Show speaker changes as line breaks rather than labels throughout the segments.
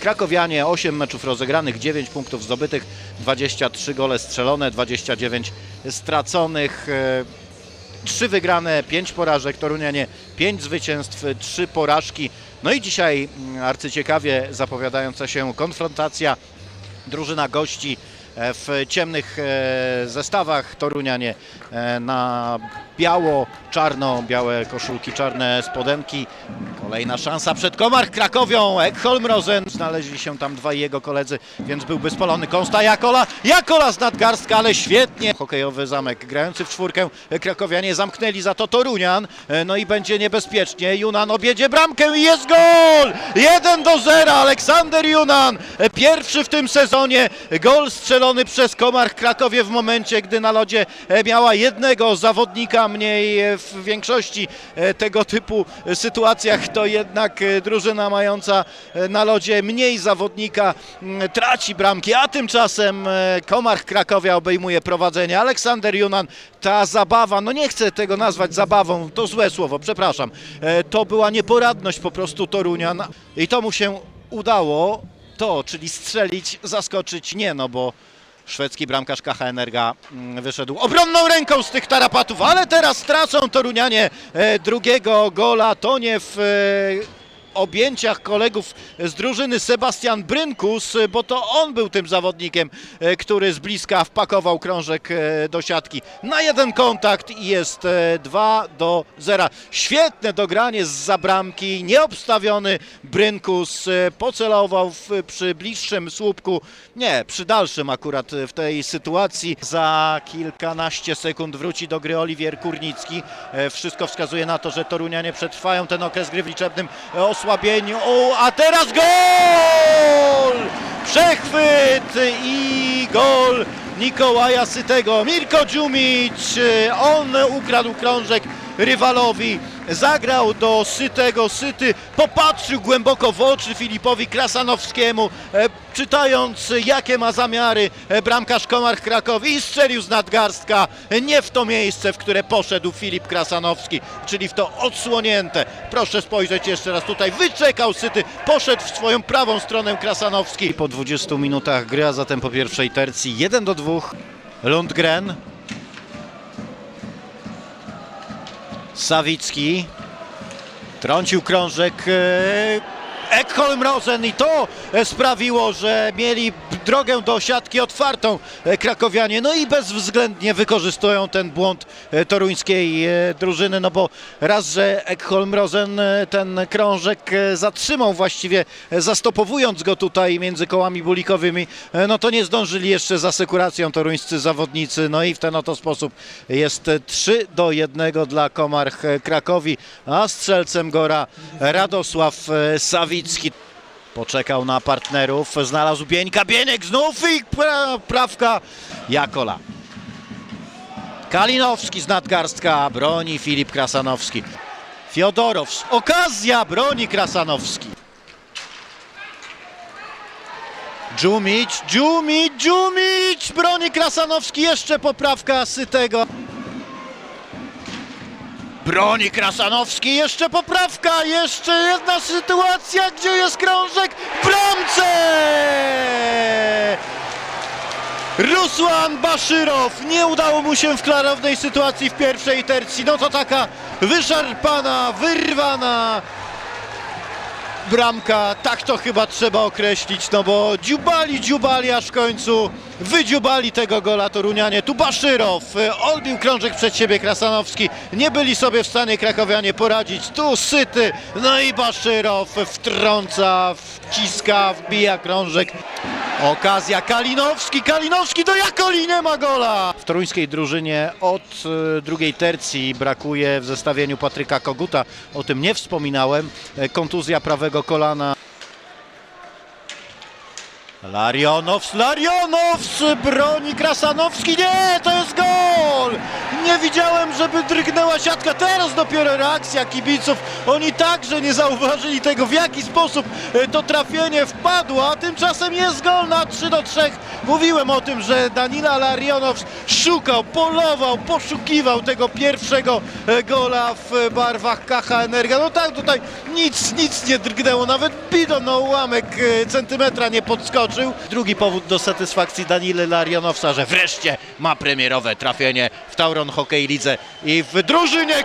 Krakowianie 8 meczów rozegranych, 9 punktów zdobytych, 23 gole strzelone, 29 straconych. e, Trzy wygrane, pięć porażek, Torunianie pięć zwycięstw, trzy porażki. No i dzisiaj mm, arcyciekawie zapowiadająca się konfrontacja drużyna gości e, w ciemnych e, zestawach Torunianie e, na biało, czarno, białe koszulki, czarne spodenki. Kolejna szansa przed Komar Krakowią, Ekholm Rosen. Znaleźli się tam dwaj jego koledzy, więc byłby spalony Konsta Jakola. Jakola z nadgarstka, ale świetnie. Hokejowy zamek grający w czwórkę. Krakowianie zamknęli za to Torunian. E, No i będzie niebezpiecznie. Junan objedzie bramkę i jest gol! 1 do 0. Aleksander Junan. e, Pierwszy w tym sezonie. Gol strzelony przez Komar Krakowie w momencie, gdy na lodzie e, miała jednego zawodnika mniej w większości tego typu sytuacjach to jednak e, drużyna mająca e, na lodzie mniej zawodnika m, traci bramki, a tymczasem e, Komar Krakowia obejmuje prowadzenie. Aleksander Junan, ta zabawa, no nie chcę tego nazwać zabawą, to złe słowo, przepraszam. To była nieporadność po prostu Torunian i to mu się udało, to, czyli strzelić, zaskoczyć nie, no bo szwedzki bramkarz KHNRG mm, wyszedł obronną ręką z tych tarapatów, ale teraz tracą Torunianie e, drugiego gola. To nie w e, objęciach kolegów z drużyny Sebastian Brynkus, e, bo to on był tym zawodnikiem, e, który z bliska wpakował krążek e, do siatki. Na jeden kontakt i jest 2 do 0. Świetne dogranie z zabramki, nieobstawiony Brynkus e, pocelował w, przy bliższym słupku, nie, przy dalszym akurat w tej sytuacji. Za kilkanaście sekund wróci do gry Oliwier Kurnicki. E, Wszystko wskazuje na to, że Torunianie przetrwają ten okres gry w liczebnym e, osłabieniu. O, a teraz gol! Przechwyt i gol Mikołaja Sytego. Mirko Dżumić, e, on ukradł krążek rywalowi, zagrał do Sytego. Syty popatrzył głęboko w oczy Filipowi Krasanowskiemu, e, czytając jakie ma zamiary e, bramkarz Komar Krakowi i strzelił z nadgarstka nie w to miejsce, w które poszedł Filip Krasanowski, czyli w to odsłonięte. Proszę spojrzeć jeszcze raz tutaj, wyczekał Syty, poszedł w swoją prawą stronę Krasanowski. Po 20 minutach gry, a zatem po pierwszej tercji 1 do 2. Lundgren Sawicki. Trącił krążek e, Ekholm Rosen i to sprawiło, że mieli drogę do siatki otwartą e, krakowianie, no i bezwzględnie wykorzystują ten błąd e, toruńskiej e, drużyny, no bo raz, że Ekholm Rosen ten krążek zatrzymał właściwie, zastopowując go tutaj między kołami bulikowymi, no to nie zdążyli jeszcze z asekuracją toruńscy zawodnicy, no i w ten oto sposób jest e, 3 do 1 dla Komarch Krakowi, a strzelcem Gora Radosław Sawicki. Poczekał na partnerów, znalazł Bieńka, Bieniek znów i pra, prawka Jakola. Kalinowski z nadgarstka, broni Filip Krasanowski. Fiodorow, okazja, broni Krasanowski. Dżumić, Dżumić, Dżumić, broni Krasanowski, jeszcze poprawka Sytego. Broni Krasanowski, jeszcze poprawka, jeszcze jedna sytuacja, gdzie jest krążek w bramce! Rusłan Baszyrow, nie udało mu się w klarownej sytuacji w pierwszej tercji, no to taka wyszarpana, wyrwana bramka, tak to chyba trzeba określić, no bo dziubali, dziubali, aż w końcu wydziubali tego gola Torunianie. Tu Baszyrow, y, odbił krążek przed siebie Krasanowski, nie byli sobie w stanie krakowianie poradzić. Tu Syty, no i Baszyrow wtrąca, wciska, wbija krążek. Okazja Kalinowski, Kalinowski do Jakoli, nie ma gola! W toruńskiej drużynie od y, drugiej tercji brakuje w zestawieniu Patryka Koguta, o tym nie wspominałem. E, Kontuzja prawego kolana. Larionows, Larionows, broni Krasanowski, nie, to jest gol! Żeby drgnęła siatka, teraz dopiero reakcja kibiców, oni także nie zauważyli tego, w jaki sposób e, to trafienie wpadło, a tymczasem jest gol na 3 do 3. Mówiłem o tym, że Danila Larionows szukał, polował, poszukiwał tego pierwszego e, gola w barwach Kacha Energia. No tak, tutaj nic, nic nie drgnęło, nawet bidon na ułamek e, centymetra nie podskoczył. Drugi powód do satysfakcji Danily Larionowsa, że wreszcie ma premierowe trafienie Tauron Hockey Lidze i w drużynie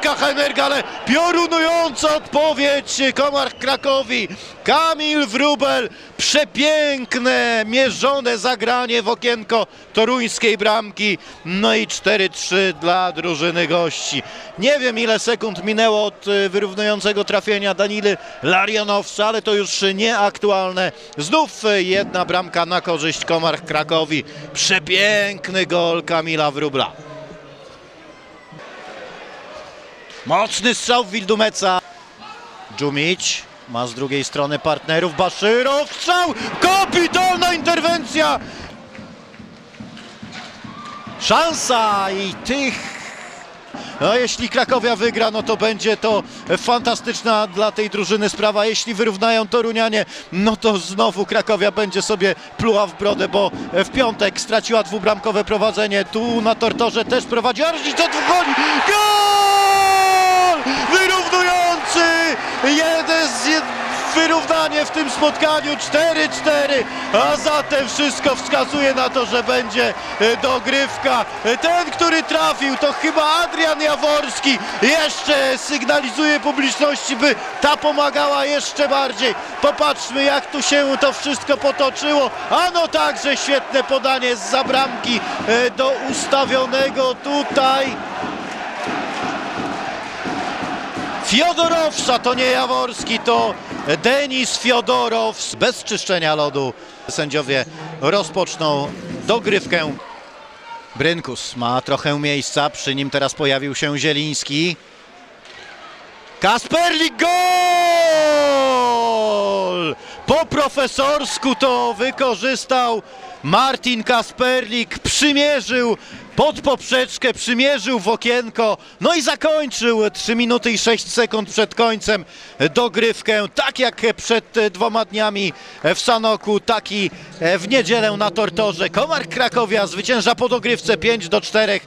ale piorunująca odpowiedź Komar Krakowi. Kamil Wrubel, przepiękne, mierzone zagranie w okienko toruńskiej bramki. No i 4-3 dla drużyny gości. Nie wiem ile sekund minęło od y, wyrównującego trafienia Danily Larionowca, ale to już nieaktualne. Znów y, jedna bramka na korzyść Komar Krakowi. Przepiękny gol Kamila Wróbla. Mocny strzał Wildumeca. Dżumić ma z drugiej strony partnerów. Baszyrow strzał! Kapitalna interwencja! Szansa i tych no jeśli Krakowia wygra, no to będzie to fantastyczna dla tej drużyny sprawa. Jeśli wyrównają Torunianie, no to znowu Krakowia będzie sobie pluła w brodę, bo w piątek straciła dwubramkowe prowadzenie. Tu na Tortorze też prowadzi Arżnic do dwóch goli. Gol! Wyrównujący! Jeden z jed... Wyrównanie w tym spotkaniu 4-4, a zatem wszystko wskazuje na to, że będzie e, dogrywka. E, Ten, który trafił, to chyba Adrian Jaworski. Jeszcze sygnalizuje publiczności, by ta pomagała jeszcze bardziej. Popatrzmy, jak tu się to wszystko potoczyło. A no także świetne podanie z zabramki e, do ustawionego tutaj. Fiodorowsa, to nie Jaworski, to Denis Fiodorows. Bez czyszczenia lodu sędziowie rozpoczną dogrywkę. Brynkus ma trochę miejsca, przy nim teraz pojawił się Zieliński. Kasperlik gol! Po profesorsku to wykorzystał Martin Kasperlik, przymierzył pod poprzeczkę, przymierzył w okienko, no i zakończył 3 minuty i 6 sekund przed końcem dogrywkę, tak jak przed dwoma dniami w Sanoku, tak i w niedzielę na Tortorze. Komar Krakowia zwycięża po dogrywce 5 do 4.